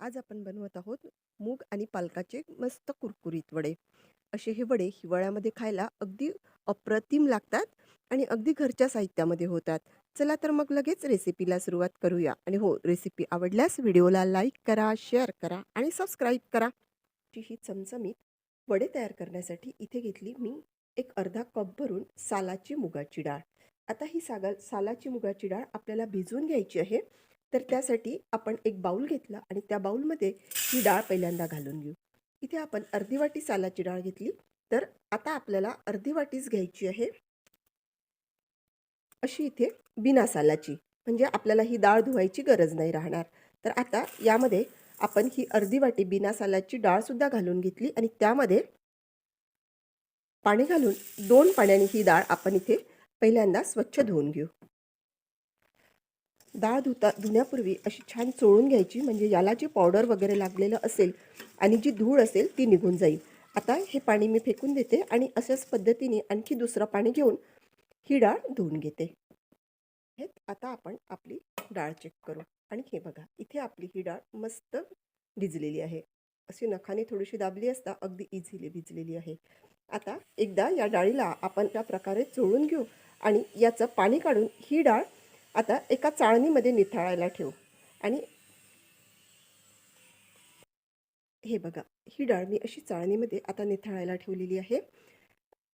आज आपण बनवत आहोत मूग आणि पालकाचे मस्त कुरकुरीत वडे. असे हे वडे हिवाळ्यामध्ये खायला अगदी अप्रतिम लागतात आणि अगदी घरच्या साहित्यामध्ये होतात. चला तर मग लगेच रेसिपीला सुरुवात करूया. आणि हो रेसिपी आवडल्यास व्हिडिओला लाईक करा शेअर करा आणि सबस्क्राईब करा. ही चमचमीत वडे तयार करण्यासाठी इथे घेतली मी एक अर्धा कप भरून सालाची मुगाची डाळ. आता ही सागा सालाची मुगाची डाळ आपल्याला भिजवून घ्यायची आहे. तर त्यासाठी आपण एक बाऊल घेतला आणि त्या बाऊलमध्ये ही डाळ पहिल्यांदा घालून घेऊ. इथे आपण अर्धी वाटी सालाची डाळ घेतली. तर आता आपल्याला अर्धी वाटीच घ्यायची आहे. अशी इथे बिना सालाची म्हणजे आपल्याला ही डाळ धुवायची गरज नाही राहणार. तर आता यामध्ये आपण ही अर्धी वाटी बिना सालाची डाळसुद्धा घालून घेतली आणि त्यामध्ये पाणी घालून दोन पाण्याने ही डाळ आपण इथे पहिल्यांदा स्वच्छ धुवून घेऊ. डाळ धुता धुण्यापूर्वी अशी छान चोळून घ्यायची. म्हणजे याला जी पावडर वगैरे लागलेलं असेल आणि जी धूळ असेल ती निघून जाईल. आता हे पाणी मी फेकून देते आणि अशाच पद्धतीने आणखी दुसरं पाणी घेऊन ही डाळ धुवून घेते. हे आता आपण आपली डाळ चेक करू. आणि हे बघा इथे आपली ही डाळ मस्त भिजलेली आहे. अशी नखाने थोडीशी दाबली असता अगदी इझिली भिजलेली आहे. आता एकदा या डाळीला आपण त्या प्रकारे चोळून घेऊ आणि याचं पाणी काढून ही डाळ आता एका चाळणीमध्ये निथाळायला ठेवू. आणि हे बघा ही डाळ मी अशी चाळणीमध्ये आता निथाळायला ठेवलेली आहे.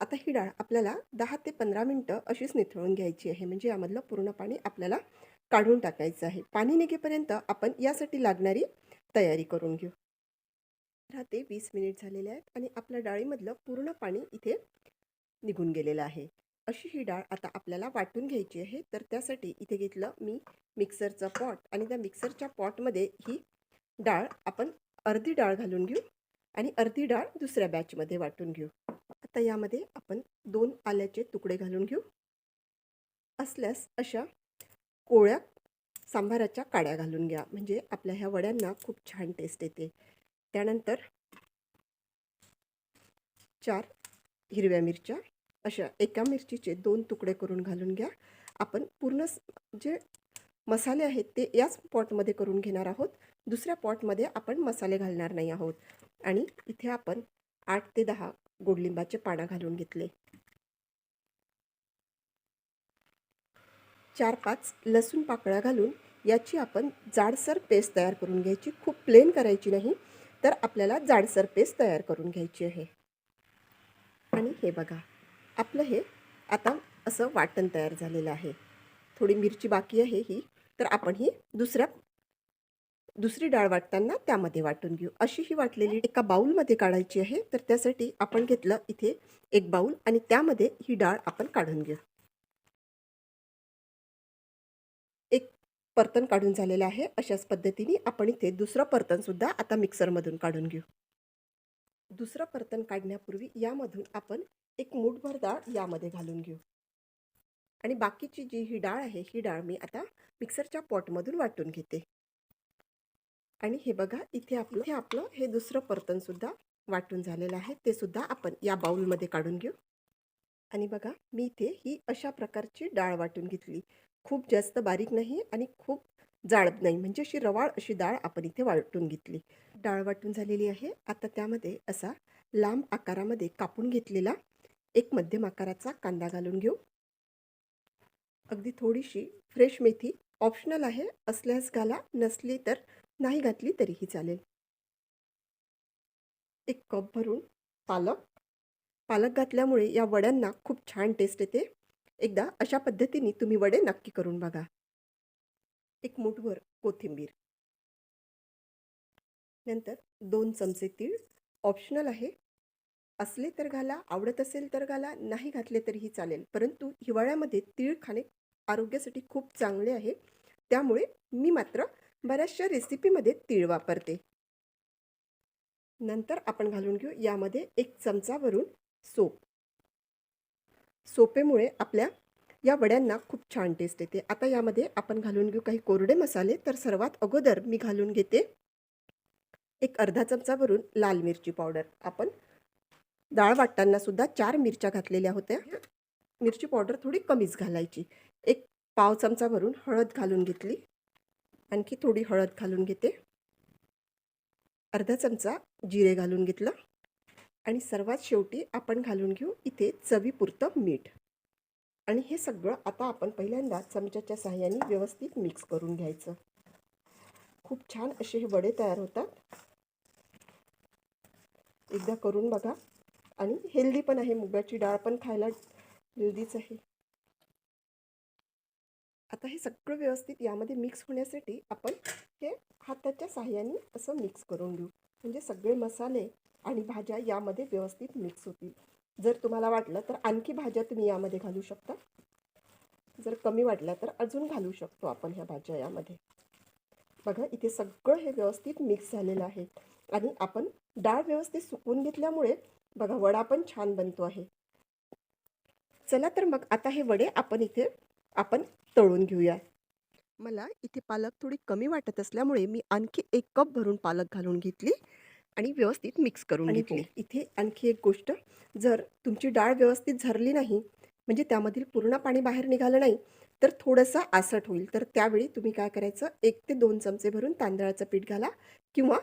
आता ही डाळ आपल्याला दहा ते पंधरा मिनटं अशीच निथळून घ्यायची आहे. म्हणजे यामधलं पूर्ण पाणी आपल्याला काढून टाकायचं आहे. पाणी निघेपर्यंत आपण यासाठी लागणारी तयारी करून घेऊ. दहा ते वीस मिनिट झालेले आहेत आणि आपल्या डाळीमधलं पूर्ण पाणी इथे निघून गेलेलं आहे. अशी ही डाळ आता आपल्याला वाटून घ्यायची आहे. तर त्यासाठी इथे घेतलं मी मिक्सरचा पॉट आणि त्या मिक्सरच्या पॉटमध्ये ही डाळ आपण अर्धी डाळ घालून घेऊ आणि अर्धी डाळ दुसऱ्या बॅचमध्ये वाटून घेऊ. आता यामध्ये आपण दोन आल्याचे तुकडे घालून घेऊ. असल्यास अशा कोळ्या सांबाराच्या काड्या घालून घ्या. म्हणजे आपल्या ह्या वड्यांना खूप छान टेस्ट येते. त्यानंतर चार हिरव्या मिरच्या अशा एका मिरचीचे दोन तुकडे करून घालून घ्या. आपण पूर्ण जे मसाले आहेत ते याच पॉटमध्ये करून घेणार आहोत. दुसऱ्या पॉटमध्ये आपण मसाले घालणार नाही आहोत. आणि इथे आपण आठ ते दहा गोडलिंबाचे पानं घालून घेतले. चार पाच लसूण पाकळ्या घालून याची आपण जाडसर पेस्ट तयार करून घ्यायची. खूप प्लेन करायची नाही तर आपल्याला जाडसर पेस्ट तयार करून घ्यायची आहे. आणि हे बघा. आपलं हे आता असं वाटण तयार झालेलं आहे. थोडी मिरची बाकी आहे ही तर आपण ही दुसऱ्या दुसरी डाळ वाटताना त्यामध्ये वाटून घेऊ. अशी ही वाटलेली एका बाऊलमध्ये काढायची आहे तर त्यासाठी आपण घेतलं इथे एक बाऊल आणि त्यामध्ये ही डाळ आपण काढून घेऊ. एक परतन काढून झालेलं आहे अशाच पद्धतीने आपण इथे दुसरं परतनसुद्धा आता मिक्सरमधून काढून घेऊ. दुसरं परतन काढण्यापूर्वी यामधून आपण एक मूठभर डाळ यामध्ये घालून घेऊ. आणि बाकीची जी ही डाळ आहे ही डाळ मी आता मिक्सरच्या पॉटमधून वाटून घेते. आणि हे बघा इथे आपलं हे आपलं हे दुसरं परतनसुद्धा वाटून झालेलं आहे. ते सुद्धा आपण या बाऊलमध्ये काढून घेऊ. आणि बघा मी इथे ही अशा प्रकारची डाळ वाटून घेतली. खूप जास्त बारीक नाही आणि खूप जाळत नाही. म्हणजे अशी रवाळ अशी डाळ आपण इथे वाटून घेतली. डाळ वाटून झालेली आहे. आता त्यामध्ये असा लांब आकारामध्ये कापून घेतलेला एक मध्यम आकाराचा कांदा घालून घेऊ. अगदी थोडीशी फ्रेश मेथी ऑप्शनल आहे. असल्यास घाला. नसली तर नाही घातली तरीही चालेल. एक कप भरून पालक. पालक घातल्यामुळे या वड्यांना खूप छान टेस्ट येते. एकदा अशा पद्धतीने तुम्ही वडे नक्की करून बघा. एक मुठभर कोथिंबीर. नंतर दोन चमचे तीळ ऑप्शनल आहे. असले तर घाला आवडत असेल तर घाला नाही घातले तरीही चालेल. परंतु हिवाळ्यामध्ये तीळ खाणे आरोग्यासाठी खूप चांगले आहे. त्यामुळे मी मात्र बऱ्याचशा रेसिपीमध्ये तीळ वापरते. नंतर आपण घालून घेऊ यामध्ये एक चमचावरून सोप. सोपेमुळे आपल्या या वड्यांना खूप छान टेस्ट येते. आता यामध्ये आपण घालून घेऊ काही कोरडे मसाले. तर सर्वात अगोदर मी घालून घेते एक अर्धा चमचा भरून लाल मिरची पावडर आपण डाळ वाटताना सुद्धा चार मिरच्या घातलेल्या होत्या. मिरची पावडर थोडी कमीच घालायची. एक पाव चमचा भरून हळद घालून घेतली. आणखी थोडी हळद घालून घेते. अर्धा चमचा जिरे घालून घेतलं. आणि सर्वात शेवटी आपण घालून घेऊ इथे चवीपुरतं मीठ. आणि हे सगळं आता आपण पहिल्यांदा चमच्याच्या सहाय्याने व्यवस्थित मिक्स करून घ्यायचं. खूप छान असे हे वडे तयार होतात. एकदा करून बघा. आणि हेल्दी पण आहे. मुगाची डाळ पण खायला हेल्दीच आहे. आता हे सगळं व्यवस्थित यामध्ये मिक्स होण्यासाठी आपण हे हाताच्या सहाय्याने असं मिक्स करून घेऊ. म्हणजे सगळे मसाले आणि भाज्या यामध्ये व्यवस्थित मिक्स होतील. जर तुम्हाला वाटलं तर आणखी भाज्या तुम्ही यामध्ये घालू शकता. जर कमी वाटल्या तर अजून घालू शकतो आपण ह्या भाज्या यामध्ये. बघा इथे सगळं हे व्यवस्थित मिक्स झालेलं आहे. आणि आपण डाळ व्यवस्थित सुकवून घेतल्यामुळे बघा वडा पण छान बनतो आहे. चला तर मग आता हे वडे आपण इथे आपण तळून घेऊया. मला इथे पालक थोडी कमी वाटत असल्यामुळे मी आणखी एक कप भरून पालक घालून घेतली. आणि व्यवस्थित मिक्स करून घेतली. इथे आणखी एक गोष्ट जर तुमची डाळ व्यवस्थित झरली नाही म्हणजे त्यामधील पूर्ण पाणी बाहेर निघालं नाही तर थोडंसं आसट होईल. तर त्यावेळी तुम्ही काय करायचं एक ते दोन चमचे भरून तांदळाचं पीठ घाला किंवा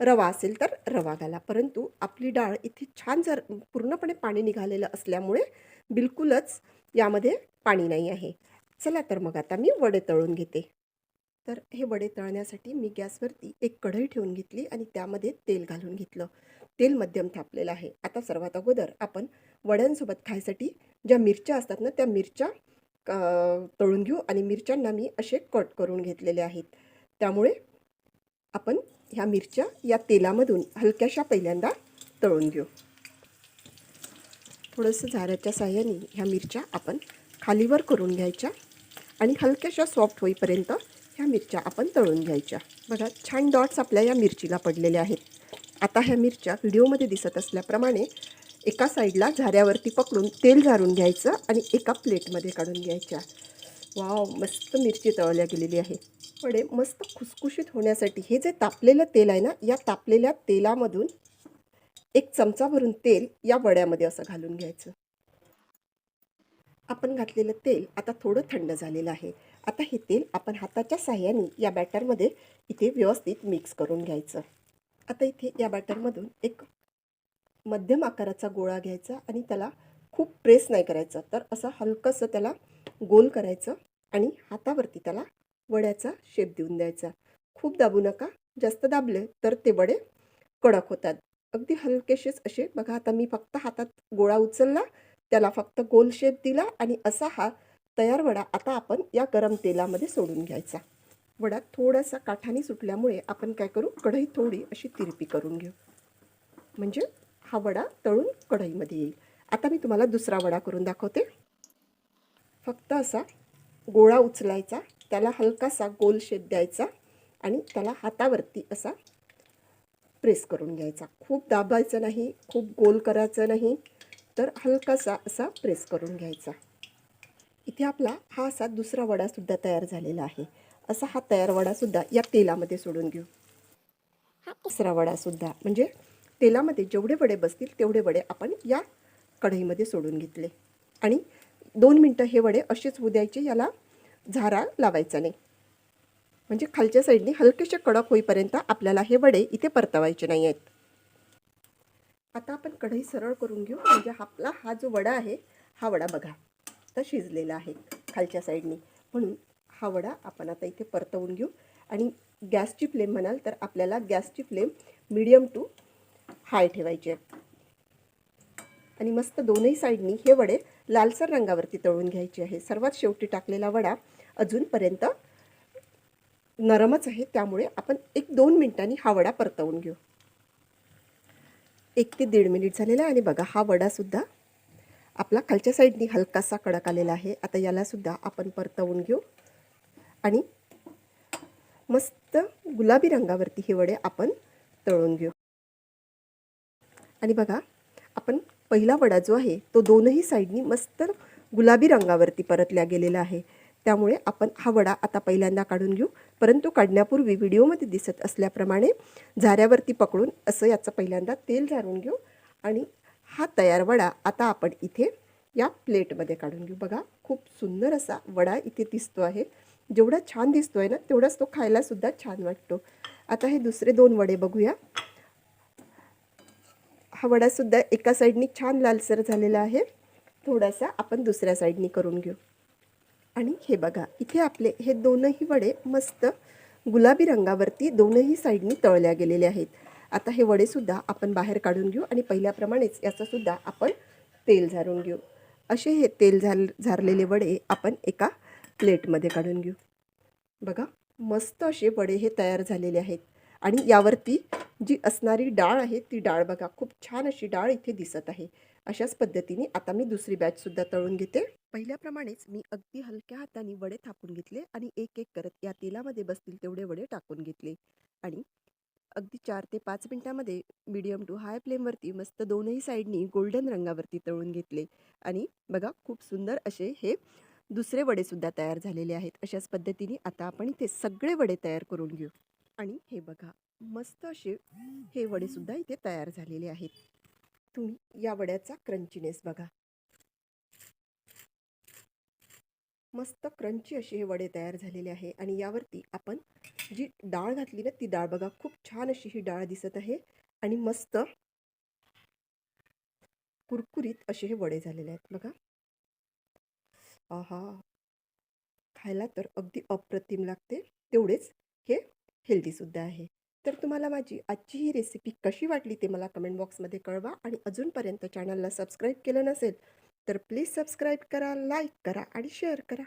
रवा असेल तर रवा घाला. परंतु आपली डाळ इथे छान जर पूर्णपणे पाणी निघालेलं असल्यामुळे बिलकुलच यामध्ये पाणी नाही आहे. चला तर मग आता मी वडे तळून घेते. तर हे वडे तळण्यासाठी मी गॅसवरती एक कढई ठेवून घेतली आणि त्यामध्ये तेल घालून घेतलं. तेल मध्यम थापलेलं आहे. आता सर्वात अगोदर आपण वड्यांसोबत खायसाठी ज्या मिरच्या असतात ना त्या मिरच्या तळून घेऊ आणि मिरच्यांना मी असे कट करून घेतलेले आहेत. त्यामुळे आपण ह्या मिरच्या या तेलामधून हलक्याशा पहिल्यांदा तळून घेऊ. थोडंसं झाऱ्याच्या साह्याने ह्या मिरच्या आपण खालीवर करून घ्यायच्या आणि हलक्याशा सॉफ्ट होईपर्यंत ह्या मिरच्या आपण तळून घ्यायच्या. बघा छान डॉट्स आपल्या या मिरचीला पडलेल्या आहेत. आता ह्या मिरच्या व्हिडिओमध्ये दिसत असल्याप्रमाणे एका साईडला झाऱ्यावरती पकडून तेल झारून घ्यायचं आणि एका प्लेटमध्ये काढून घ्यायच्या. वाव मस्त मिरची तळल्या गेलेली आहे. वडे मस्त खुसखुशीत होण्यासाठी हे जे तापलेलं तेल आहे ना या तापलेल्या तेलामधून एक चमचा भरून तेल या वड्यामध्ये असं घालून घ्यायचं. आपण घातलेलं तेल आता थोडं थंड झालेलं आहे. आता हे तेल आपण हाताच्या साह्याने या बॅटरमध्ये इथे व्यवस्थित मिक्स करून घ्यायचं. आता इथे या बॅटरमधून एक मध्यम आकाराचा गोळा घ्यायचा आणि त्याला खूप प्रेस नाही करायचा. तर असं हलकंसं त्याला गोल करायचं आणि हातावरती त्याला वड्याचा शेप देऊन द्यायचा. खूप दाबू नका. जास्त दाबले तर ते वडे कडक होतात. अगदी हलकेसेच असे. बघा आता मी फक्त हातात गोळा उचलला. त्याला फक्त गोल शेप दिला आणि असा हा तयार वडा आता आपण या गरम तेलामध्ये सोडून घ्यायचा. वडा थोडासा काठाने सुटल्यामुळे आपण काय करू? कढई थोडी अशी तिरपी करून घेऊ. म्हणजे हा वडा तळून कढईमध्ये येईल. आता मी तुम्हाला दुसरा वडा करून दाखवते. फक्त असा गोळा उचलायचा त्याला हलकासा गोल शेप द्यायचा आणि त्याला हातावरती असा प्रेस करून घ्यायचा. खूप दाबायचं नाही खूप गोल करायचं नाही तर हलकासा असा प्रेस करून घ्यायचा. इथे आपला हा असा दुसरा वडासुद्धा तयार झालेला आहे. असा हा तयार वडासुद्धा या तेलामध्ये सोडून घेऊ. हा दुसरा वडासुद्धा म्हणजे तेलामध्ये जेवढे वडे बसतील तेवढे वडे आपण या कढईमध्ये सोडून घेतले. आणि दोन मिनटं हे वडे असेच होऊ याला झारा लावायचा नाही. म्हणजे खालच्या साईडने हलकेसे कडक होईपर्यंत आपल्याला हे वडे इथे परतवायचे नाही आहेत. आता आपण कढई सरळ करून घेऊ म्हणजे आपला हा जो वडा आहे हा वडा बघा. तर शिजलेला आहे खालच्या साईडने. म्हणून हा वडा आपण आता इथे परतवून घेऊ. आणि गॅसची फ्लेम म्हणाल तर आपल्याला गॅसची फ्लेम मीडियम टू हाय ठेवायची आहे. आणि मस्त दोनही साईडनी हे वडे लालसर रंगावरती तळून घ्यायचे आहे. सर्वात शेवटी टाकलेला वडा अजूनपर्यंत नरमच आहे. त्यामुळे आपण एक दोन मिनिटांनी हा वडा परतवून घेऊ. एक ते दीड मिनिट झालेला आणि बघा हा वडासुद्धा आपला खालच्या साईडनी हलकासा कडक आलेला आहे. आता यालासुद्धा आपण परतवून घेऊ. आणि मस्त गुलाबी रंगावरती हे वडे आपण तळून घेऊ. आणि बघा आपण पहिला वडा जो आहे तो दोनही साईडनी मस्त गुलाबी रंगावरती परतल्या गेलेला आहे. त्यामुळे आपण हा वडा आता पहिल्यांदा काढून घेऊ. परंतु काढण्यापूर्वी व्हिडिओमध्ये दिसत असल्याप्रमाणे झाऱ्यावरती पकडून असं याचं पहिल्यांदा तेल झारून घेऊ. आणि हा तयार वडा आता आपण इथे या प्लेटमध्ये काढून घेऊ. बघा खूप सुंदर असा वडा इथे दिसतो आहे. जेवढा छान दिसतो आहे ना तेवढाच तो खायलासुद्धा छान वाटतो. आता हे दुसरे दोन वडे बघूया. हा वडासुद्धा एका साईडनी छान लालसर झालेला आहे. थोडासा आपण दुसऱ्या साईडनी करून घेऊ. आणि हे बघा इथे आपले हे दोनही वडे मस्त गुलाबी रंगावरती दोनही साईडनी तळल्या गेलेले आहेत. आता हे वडेसुद्धा आपण बाहेर काढून घेऊ आणि पहिल्याप्रमाणेच याचंसुद्धा आपण तेल झारून घेऊ. असे हे तेल झाल झारलेले वडे आपण एका प्लेटमध्ये काढून घेऊ. बघा मस्त असे वडे हे तयार झालेले आहेत. आणि यावरती जी असणारी डाळ आहे ती डाळ बघा खूप छान अशी डाळ इथे दिसत आहे. अशाच पद्धतीने आता मी दुसरी बॅचसुद्धा तळून घेते. पहिल्याप्रमाणेच मी अगदी हलक्या हाताने वडे थापून घेतले आणि एक एक करत या तेलामध्ये बसतील तेवढे वडे टाकून घेतले. आणि अगदी चार ते पाच मिनटामध्ये मीडियम टू हाय फ्लेमवरती मस्त दोनही साईडनी गोल्डन रंगावरती तळून घेतले. आणि बघा खूप सुंदर असे हे दुसरे वडेसुद्धा तयार झालेले आहेत. अशाच पद्धतीने आता आपण इथे सगळे वडे तयार करून घेऊ. आणि हे बघा मस्त असे हे वडेसुद्धा इथे तयार झालेले आहेत. तुम्ही या वड्याचा क्रंचीनेस बघा. मस्त क्रंची असे हे वडे तयार झालेले आहे. आणि यावरती आपण जी डाळ घातली ना ती डाळ बघा खूप छान अशी ही डाळ दिसत आहे आणि मस्त कुरकुरीत असे हे वडे झालेले आहेत बघा. आहा! खायला तर अगदी अप्रतिम लागते. तेवढेच हे हेल्दीसुद्धा आहे. तर तुम्हाला माझी आजची ही रेसिपी कशी वाटली ते मला कमेंट बॉक्समध्ये कळवा आणि अजूनपर्यंत चॅनलला सबस्क्राईब केलं नसेल तर प्लीज सबस्क्राईब करा लाईक करा आणि शेअर करा.